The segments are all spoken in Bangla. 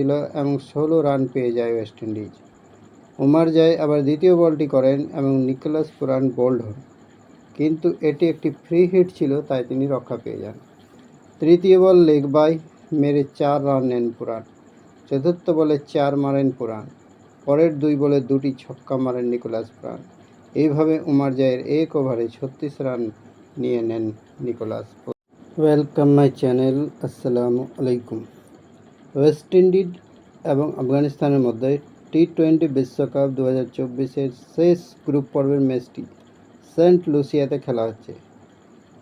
হয়েছিল এবং ষোলো রান পেয়ে যায় ওয়েস্ট ইন্ডিজ। উমার যায় আবার দ্বিতীয় বলটি করেন এবং নিকোলাস পুরান বোল্ড হন। কিন্তু এটি একটি ফ্রি হিট ছিল, তাই তিনি রক্ষা পেয়ে যান। তৃতীয় বল লেগ বাই, মেরে চার রান নেন পুরান। চতুর্থ বলে চার মারেন পুরান। পরের দুই বলে দুটি ছক্কা মারেন নিকোলাস পুরান। এইভাবে উমার জায়ের এক ওভারে ছত্রিশ রান নিয়ে নেন নিকোলাস ওয়েলকাম মাই চ্যানেল আসসালামু আলাইকুম। ওয়েস্ট ইন্ডিজ এবং আফগানিস্তানের মধ্যে টি টোয়েন্টি বিশ্বকাপ দু হাজার চব্বিশের শেষ গ্রুপ পর্বের ম্যাচটি সেন্ট লুসিয়াতে খেলা হচ্ছে।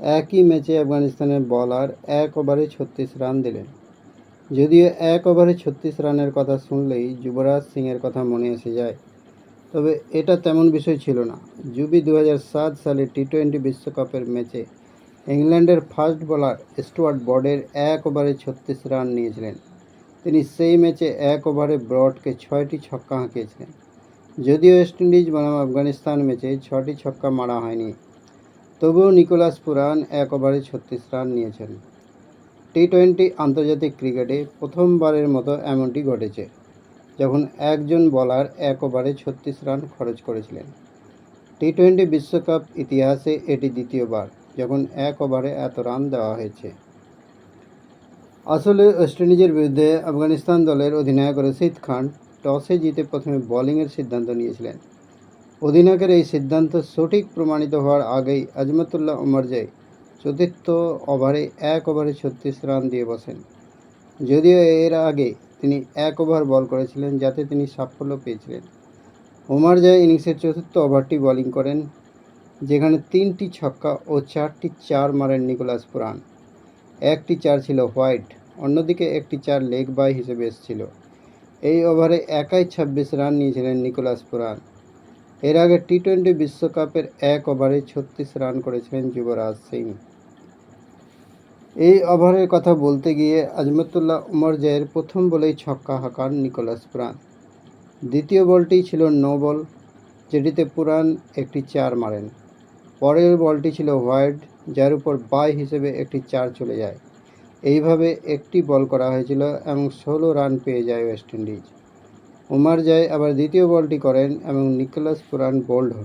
একই ম্যাচে আফগানিস্তানের বলার এক ওভারে ছত্রিশ রান দিলেন। যদিও এক ওভারে ছত্রিশ রানের কথা শুনলেই যুবরাজ সিংয়ের কথা মনে এসে যায়। তবে এটা তেমন বিষয় ছিল না। জুবি দু হাজার সাত সালে টি টোয়েন্টি বিশ্বকাপের ম্যাচে ইংল্যান্ডের ফাস্ট বোলার স্টুয়ার্ট বর্ডের এক ওভারে ছত্রিশ রান নিয়েছিলেন। তিনি সেই ম্যাচে এক ওভারে ব্রডকে ছয়টি ছক্কা হাঁকিয়েছিলেন। যদিও ওয়েস্ট ইন্ডিজ বনাম আফগানিস্তান ম্যাচে ছটি ছক্কা মারা হয়নি, তবুও নিকোলাস পুরান এক ওভারে ছত্রিশ রান নিয়েছেন। টি টোয়েন্টি আন্তর্জাতিক ক্রিকেটে প্রথমবারের মতো এমনটি ঘটেছে, যখন একজন বলার এক ওভারে ছত্রিশ রান খরচ করেছিলেন। টি টোয়েন্টি বিশ্বকাপ ইতিহাসে এটি দ্বিতীয়বার, যখন এক ওভারে এত রান দেওয়া হয়েছে। আসলে ওয়েস্ট ইন্ডিজের বিরুদ্ধে আফগানিস্তান দলের অধিনায়ক রশিদ খান টসে জিতে প্রথমে বোলিংয়ের সিদ্ধান্ত নিয়েছিলেন। অধিনায়কের এই সিদ্ধান্ত সঠিক প্রমাণিত হওয়ার আগেই আজমতুল্লাহ উমরজাই চতুর্থ ওভারে এক ওভারে ছত্রিশ রান দিয়ে বসেন। যদিও এর আগে তিনি এক ওভার বল করেছিলেন, যাতে তিনি সাফল্য পেয়েছিলেন। উমারজাই ইনিংসের চতুর্থ ওভারটি বোলিং করেন, যেখানে তিনটি ছক্কা ও চারটি চার মারেন নিকোলাস পুরান। একটি চার ছিল হোয়াইট অন্যদিকে একটি চার লেগ বাই হিসেবে এসেছিল। এই ওভারে একাই ছাব্বিশ রান নিয়েছিলেন নিকোলাস পুরান। এর আগে টি টোয়েন্টি বিশ্বকাপের এক ওভারে ছত্রিশ রান করেছিলেন যুবরাজ সিং। এই ওভারের কথা বলতে গিয়ে আজমতুল্লাহ উমর জয়ের প্রথম বলেই ছক্কা হাঁকান নিকোলাস পুরান। দ্বিতীয় বলটি ছিল নো বল, যেটিতে পুরান একটি চার মারেন। পরের বলটি ছিল হোয়াইট যার উপর বাই হিসেবে একটি চার চলে যায়। এইভাবে একটি বল করা হয়েছিল এবং ষোলো রান পেয়ে যায় ওয়েস্ট ইন্ডিজ। উমার যায় আবার দ্বিতীয় বলটি করেন এবং নিকোলাস পুরান বোল্ড হন।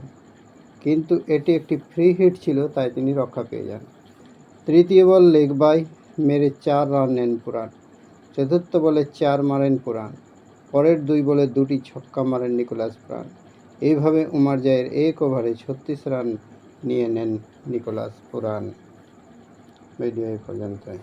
কিন্তু এটি একটি ফ্রি হিট ছিল, তাই তিনি রক্ষা পেয়ে যান। তৃতীয় বল লেগ বাই মেরে চার রান নেন পুরান। চতুর্থ বলে চার মারেন পুরান। পরের দুই বলে দুটি ছক্কা মারেন নিকোলাস পুরান। এইভাবে উমার জায়ের এক ওভারে ছত্রিশ রান নিয়ে নেন নিকোলাস পুরান। ভিডিও এই পর্যন্তই।